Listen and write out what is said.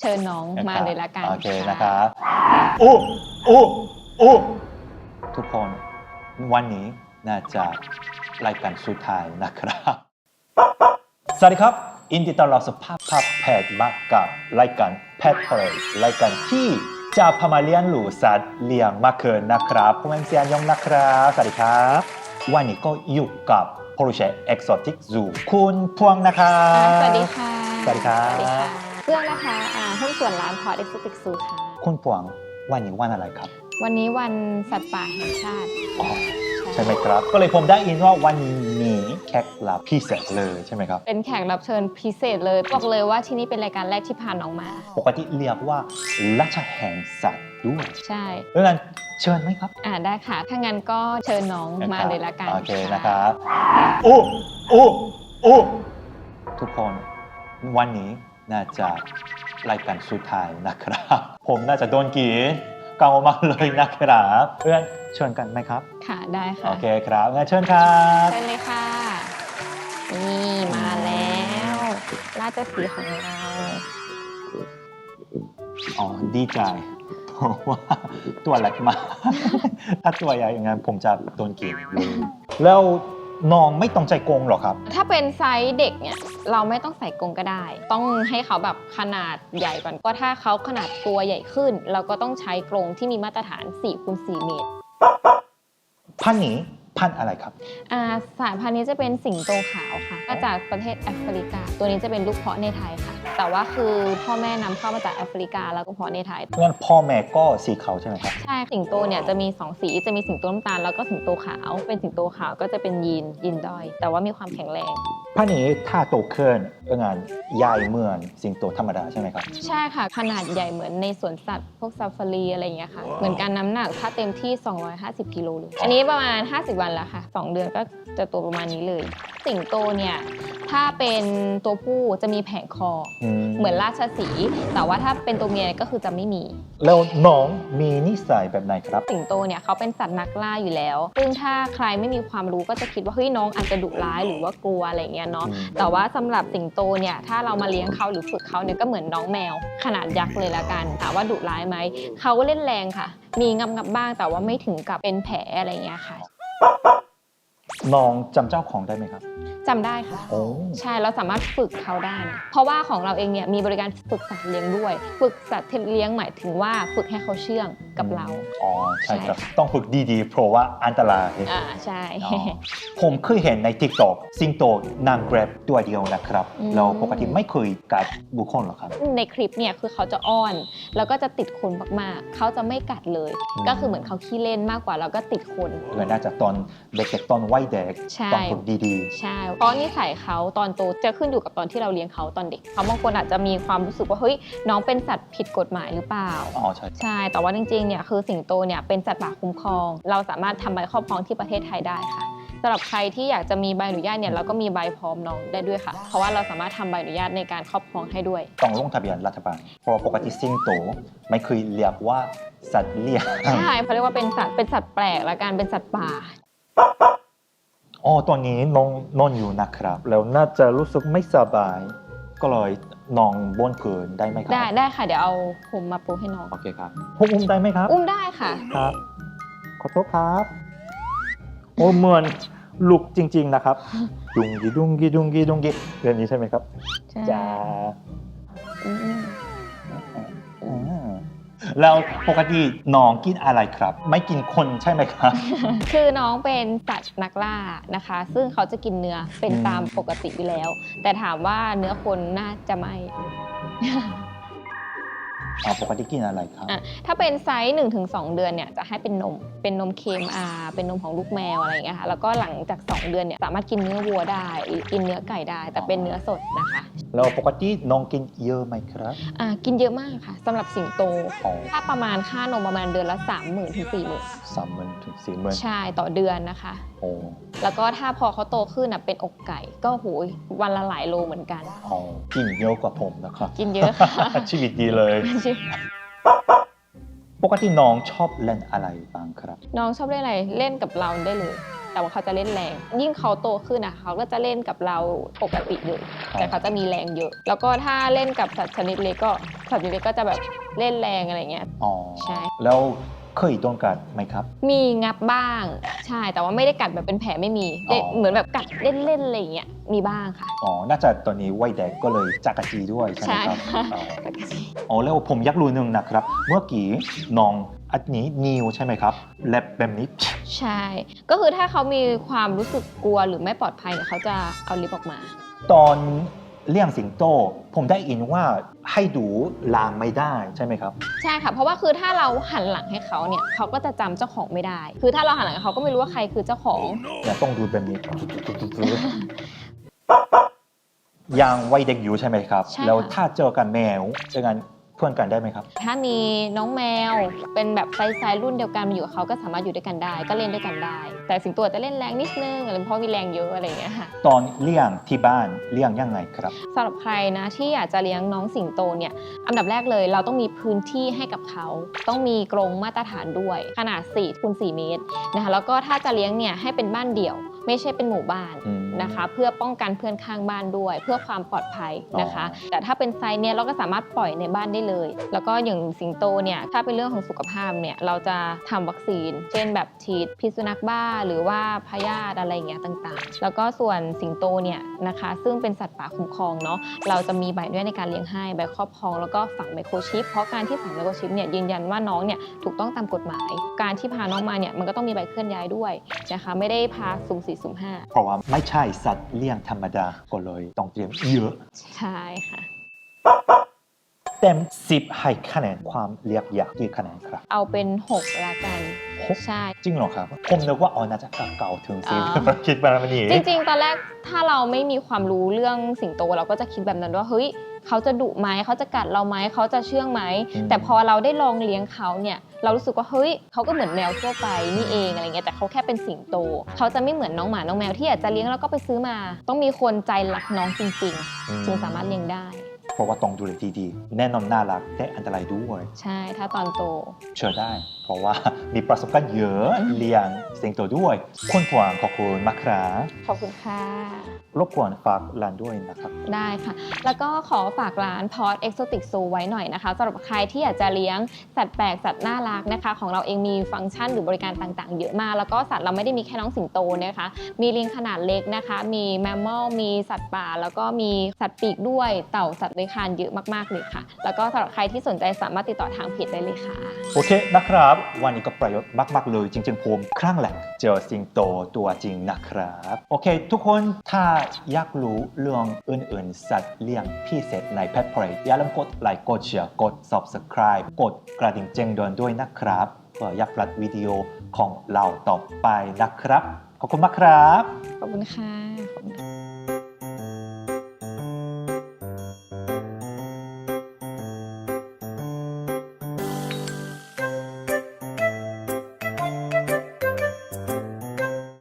เชิญน้องมาเลยละกันโอเคค่ะนะครับอู้อู้อู้ทุกคนวันนี้น่าจะรายการสุดท้ายนะครับ สวัสดีครับ อินดีต้อนรับสู่ภาพภาพแพทย์มากับรายการแพทย์เพลยรายการที่จะพามาเลี้ยงหลูสัตว์เลี้ยงมากเกินนะครับผมเป็นเซียนยงนะครับ สวัสดีครับ วันนี้ก็อยู่กับโปรเจกต์เอ็กโซติกซูคุณพวงนะครับ สวัสดีค่ะ สวัสดีครับสวัสดีค่ะ เพื่อนนะคะอ่าหุ้นส่วนร้านพอร์ตเอ็กซ์ติกซูค่ะ คุณพวงวันนี้วันอะไรครับ วันนี้วันสัตว์ป่าแห่งชาติอ๋อ ใช่ไหมครับ ก็เลยผมได้ยินว่าวันนี้แขกรับพิเศษเลยใช่ไหมครับ เป็นแขกรับเชิญพิเศษเลยบอกเลยว่าที่นี่เป็นรายการแรกที่พาน้องมา ปกติเรียกว่าราชแห่งสัตว์ด้วยใช่เพราะงั้นเชิญไหมครับอ่าได้ค่ะ ถ้างั้นก็เชิญน้องมาเลยละกันโอเคนะครับอู้อู้อู้ทุกคนวันนี้ น่าจะรายการสุดท้ายนะครับ ผมน่าจะโดนกินกังวลมากเลยนะครับเพื่อนเชิญกันไหมครับ ค่ะ ได้ค่ะ โอเคครับงั้นเชิญครับเชิญเลยค่ะ นี่มาแล้วราชสีห์ของเราอ๋อดีใจเพราะว่าตัวเล็กมาก ถ้าตัวใหญ่อย่างนั้นผมจะโดนกินเลยแล้ว น้องไม่ต้องใจโกงหรอครับ ถ้าเป็นไซส์เด็กเนี่ยเราไม่ต้องใส่กรงก็ได้ ต้องให้เขาแบบขนาดใหญ่ก่อนก็ถ้าเขาขนาดตัวใหญ่ขึ้น เราก็ต้องใช้กรงที่มีมาตรฐาน4คูณ4เมตรพันธุ์นี้พันธุ์อะไรครับอ่าสายพันธุ์นี้จะเป็นสิงโตขาวค่ะมาจากประเทศแอฟริกา ตัวนี้จะเป็นลูกเพาะในไทยค่ะ แต่ว่าคือพ่อแม่นำเข้ามาจากแอฟริกาแล้วก็เพาะในไทย งั้นพ่อแม่ก็สีขาวใช่ไหมครับ ใช่ สิงโตเนี่ยจะมี 2 สีจะมีสิงโตน้ำตาลแล้วก็สิงโตขาว เป็นสิงโตขาวก็จะเป็นยีนยีนดอย แต่ว่ามีความแข็งแรง พันธุ์นี้ถ้าโตขึ้นเป็นงานใหญ่เหมือนสิงโตธรรมดาใช่ไหมครับ ใช่ค่ะ ขนาดใหญ่เหมือนในสวนสัตว์ พวกซาฟารีอะไรอย่างเงี้ยค่ะ เหมือนกันน้ำหนักถ้าเต็มที่ 250 กิโลเลย อันนี้ประมาณ 50 วันแล้วค่ะ 2 เดือนก็จะตัวประมาณนี้เลย สิงโตเนี่ยถ้าเป็นตัวผู้จะมีแผงคอเหมือนราชสีห์แต่ว่าถ้าเป็นตัวเมียก็คือจะไม่มี แล้วน้องมีนิสัยแบบไหนครับ สิงโตเนี่ยเขาเป็นสัตว์นักล่าอยู่แล้ว ซึ่งถ้าใครไม่มีความรู้ก็จะคิดว่าเฮ้ยน้องอาจจะดุร้ายหรือว่ากลัวอะไรอย่างเงี้ยเนาะอืมแต่ว่าสำหรับสิงโตเนี่ยถ้าเรามาเลี้ยงเขาหรือฝึกเขาเนี่ยก็เหมือนน้องแมว ขนาดยักษ์เลยละกันถามว่าดุร้ายไหมเขาก็เล่นแรงค่ะ มีงับงับๆบ้างแต่ว่าไม่ถึงกับเป็นแผลอะไรอย่างเงี้ยค่ะน้องจำเจ้าของได้ไหมครับ จำได้ค่ะ โอ้ ใช่เราสามารถฝึกเขาได้นะเพราะว่าของเราเองเนี่ยมีบริการฝึกสัตว์เลี้ยงด้วย ฝึกสัตว์เลี้ยงหมายถึงว่าฝึกให้เขาเชื่องกับเรา อ๋อ ใช่ครับใช่ค่ะต้องฝึกดีๆ เพราะว่าอันตรายอ่าใช่ อ๋อผมเคยเห็นใน TikTok สิงโตนางแกร็บตัวเดียวนะครับ อืม เราปกติไม่เคยกัดบุคคลหรอครับ ในคลิปเนี่ยคือเขาจะอ้อน แล้วก็จะติดคนมากๆ เขาจะไม่กัดเลย อืม ก็คือเหมือนเขาขี้เล่นมากกว่าแล้วก็ติดคนเพื่อน่าจะตอนเด็กๆตอนวัยเด็กใช่ ต้องฝึกดีใช่เพราะนิสัยเขาตอนโตจะขึ้นอยู่กับตอนที่เราเลี้ยงเขาตอนเด็กเขาบางคนอาจจะมีความรู้สึกว่าเฮ้ยน้องเป็นสัตว์ผิดกฎหมายหรือเปล่าๆอ๋อใช่ใช่ แต่ว่าจริงๆ เนี่ยคือสิงโตเนี่ยเป็นสัตว์ป่าคุ้มครอง เราสามารถทำใบครอบครองที่ประเทศไทยได้ค่ะสำหรับใครที่อยากจะมีใบอนุญาตเนี่ยเราก็มีใบพร้อมน้องได้ด้วยค่ะ เพราะว่าเราสามารถทำใบอนุญาตในการครอบครองให้ด้วย ต้องลงทะเบียนรัฐบาล เพราะว่าปกติสิงโตไม่เคยเรียกว่าสัตว์เลี้ยง ใช่เขาเรียกว่าเป็นสัตว์เป็นสัตว์แปลกและการเป็นสัตว์ป่า อ๋อตอนนี้น้องนอนอยู่นะครับ แล้วน่าจะรู้สึกไม่สบาย ก็เลยนอนบนพื้นได้ไหมครับได้ได้ค่ะ เดี๋ยวเอาผมมาปูให้น้อง โอเคครับผมอุ้มได้ไหมครับอุ้มได้ค่ะ ครับขอโทษครับโอ้เหมือนลูกจริง ๆนะครับ ดุงกีดุงกีดุงกีดุงกีเรื่องนี้ใช่ไหมครับใช่จ้า อืมอ่า แล้วปกติน้องกินอะไรครับ ไม่กินคนใช่ไหมครับ คือน้องเป็นสัตว์นักล่านะคะ ซึ่งเขาจะกินเนื้อเป็นตามปกติอยู่แล้ว แต่ถามว่าเนื้อคนน่าจะไม่ อ่าปกติกินอะไรครับ อะถ้าเป็นไซส์1นถึงสเดือนเนี่ยจะให้เป็นนม เป็นนมเค็มอาเป็นนมของลูกแมวอะไรอย่างเงี้ยค่ะ แล้วก็หลังจาก 2 เดือนเนี่ยสามารถกินเนื้อวัวได้หรือกินเนื้อไก่ได้ แต่เป็นเนื้อสดนะคะแล้วปกติน้องกินเยอะไหมครับอะกินเยอะมากค่ะสำหรับสิงโต อ๋อถ้าประมาณค่านมประมาณเดือนละ 3 0,000ื่นถึงสี่หมื่นสามหมื่นถึงสี่หมื่นใช่ต่อเดือนนะคะ โอ้ แล้วก็ถ้าพอเขาโตขึ้นอะเป็นอกไก่ ก็โหยวันละหลายโลเหมือนกัน อ๋อกินเยอะกว่าผมนะครับกินเยอะค่ะ ชีวิตดีเลย ปกติน้องชอบเล่นอะไรบ้างครับ น้องชอบเล่นอะไรเล่นกับเราได้เลย แต่ว่าเขาจะเล่นแรง ยิ่งเขาโตขึ้นอะเขาก็จะเล่นกับเราปกติเลยแต่เขาจะมีแรงเยอะ แล้วก็ถ้าเล่นกับสัตว์ชนิดเล็กก็สัตว์ชนิดเล็กก็จะแบบเล่นแรงอะไรเงี้ยอ๋อใช่ แล้ว เคยโดนกัดไหมครับ มีงับบ้าง ใช่ แต่ว่าไม่ได้กัดแบบเป็นแผลไม่มีเล่นอ๋อ เหมือนแบบกัดเล่นๆอะไรอย่างเงี้ยมีบ้างค่ะ อ๋อ น่าจะตอนนี้วัยเด็กก็เลยจักรจีด้วยใช่ไหมครับใช่ค่ะ อ๋ออ๋อแล้วผมอยากรู้หนึ่งนะครับ เมื่อกี้น้องอันนี้นิวใช่ไหมครับแลบแบบนี้ ใช่ ก็คือถ้าเขามีความรู้สึกกลัวหรือไม่ปลอดภัยเนี่ยเขาจะเอาลิฟต์ออกมา ตอน เลี้ยงสิงโต ผมได้ยินว่าให้ดูลางไม่ได้ใช่ไหมครับ ใช่ค่ะ เพราะว่าคือถ้าเราหันหลังให้เขาเนี่ยเขาก็จะจำเจ้าของไม่ได้ คือถ้าเราหันหลังให้เขาก็ไม่รู้ว่าใครคือเจ้าของ แต่ต้องดูแบบนี้ ยังวัยเด็กอยู่ใช่ไหมครับ ใช่ค่ะ แล้วถ้าเจอกันแมวเจอกัน เพื่อนกันได้ไหมครับ ถ้ามีน้องแมวเป็นแบบไซส์ๆรุ่นเดียวกันมาอยู่กับเขาก็สามารถอยู่ด้วยกันได้ ก็เล่นด้วยกันได้ แต่สิงโตจะเล่นแรงนิดนึงอะไรเพราะมีแรงเยอะอะไรอย่างเงี้ยค่ะ ตอนเลี้ยงที่บ้านเลี้ยงยังไงครับสำหรับใครนะที่อยากจะเลี้ยงน้องสิงโตเนี่ยอันดับแรกเลยเราต้องมีพื้นที่ให้กับเขา ต้องมีกรงมาตรฐานด้วย ขนาด4คูณ4เมตรนะคะแล้วก็ถ้าจะเลี้ยงเนี่ยให้เป็นบ้านเดี่ยว ไม่ใช่เป็นหมู่บ้าน อืม นะคะ เพื่อป้องกันเพื่อนข้างบ้านด้วย เพื่อความปลอดภัยนะคะอ๋อแต่ถ้าเป็นไซส์เนี่ยเราก็สามารถปล่อยในบ้านได้เลย แล้วก็อย่างสิงโตเนี่ยถ้าเป็นเรื่องของสุขภาพเนี่ยเราจะทำวัคซีน เช่นแบบฉีดพิษสุนัขบ้าหรือว่าพยาธิอะไรอย่างเงี้ยต่างๆ แล้วก็ส่วนสิงโตเนี่ยนะคะ ซึ่งเป็นสัตว์ป่าคุ้มครองเนาะเราจะมีใบอนุญาตในการเลี้ยงให้ใบครอบครองแล้วก็ฝังไมโครชิปเพราะการที่ฝังไมโครชิปเนี่ยยืนยันว่าน้องเนี่ยถูกต้องตามกฎหมาย การที่พาน้องมาเนี่ยมันก็ต้องมีใบเคลื่อนย้ายด้วยนะคะ ไม่ได้พาสุ่มสี่สุ่มห้าเพราะว่าไม่ใช่สัตว์เลี้ยงธรรมดาก็เลยต้องเตรียมเยอะ ใช่ค่ะ เต็มสิบให้คะแนนความเรียกยากกี่คะแนนครับ เอาเป็น 6 ละกัน หก ใช่ จริงเหรอครับ ผมนึกว่าอ๋อน่าจะเก่าถึงสิบอ๋อ คิดมาแล้วมันนี้จริงๆ ตอนแรกถ้าเราไม่มีความรู้เรื่องสิงโตเราก็จะคิดแบบนั้นว่าเฮ้ยเขาจะดุไหมเขาจะกัดเราไหมเขาจะเชื่องไหมแต่พอเราได้ลองเลี้ยงเขาเนี่ย เรารู้สึกว่าเฮ้ยเขาก็เหมือนแมวทั่วไปนี่เองอะไรเงี้ยแต่เขาแค่เป็นสิงโตเขาจะไม่เหมือนน้องหมาน้องแมวที่อยากจะเลี้ยงแล้วก็ไปซื้อมา ต้องมีคนใจรักน้องจริงอืๆจึงสามารถเลี้ยงได้ เพราะว่าต้องดูแลดีๆ แน่นอนน่ารักแต่อันตรายด้วยใช่ถ้าตอนโต เชื่อได้ เพราะว่ามีประสบการณ์เยอะเลี้ยงสิงโตด้วยคุณผวางขอบคุณมากครับขอบคุณค่ะ รบกวนฝากร้านด้วยนะครับ ได้ค่ะ แล้วก็ขอฝากร้านพอ t เอ็กโซติกซูไว้หน่อยนะคะสำหรับใครที่อยากจะเลี้ยงสัตว์แปลกสัตว์น่ารักนะคะ ของเราเองมีฟังก์ชันหรือบริการต่างๆ เยอะมาก แล้วก็สัตว์เราไม่ได้มีแค่น้องสิงโตนะคะ มีลิงขนาดเล็กนะคะ มีแมมมอลมีสัตว์ป่า แล้วก็มีสัตว์ปีกด้วย เต่าสัตว์เลื้อยคลานเยอะมากๆเลยค่ะ แล้วก็สำหรับใครที่สนใจสามารถติดต่อทางเพจได้เลยค่ะ โอเคนะครับ วันนี้ก็ประโยชน์มาก ๆ เลยจริง ๆ ผมครั้งแรกเจอสิงโตตัวจริงนะครับ โอเค ทุกคนถ้าอยากรู้เรื่องอื่น ๆ สัตว์เลี้ยงพิเศษใน Pet Parade อย่าลืมกดไลค์กดแชร์กด Subscribe กดกระดิ่งแจ้งเตือนด้วยนะครับเพื่ออยากพลาดวิดีโอของเราต่อไปนะครับ ขอบคุณมากครับ ขอบคุณค่ะ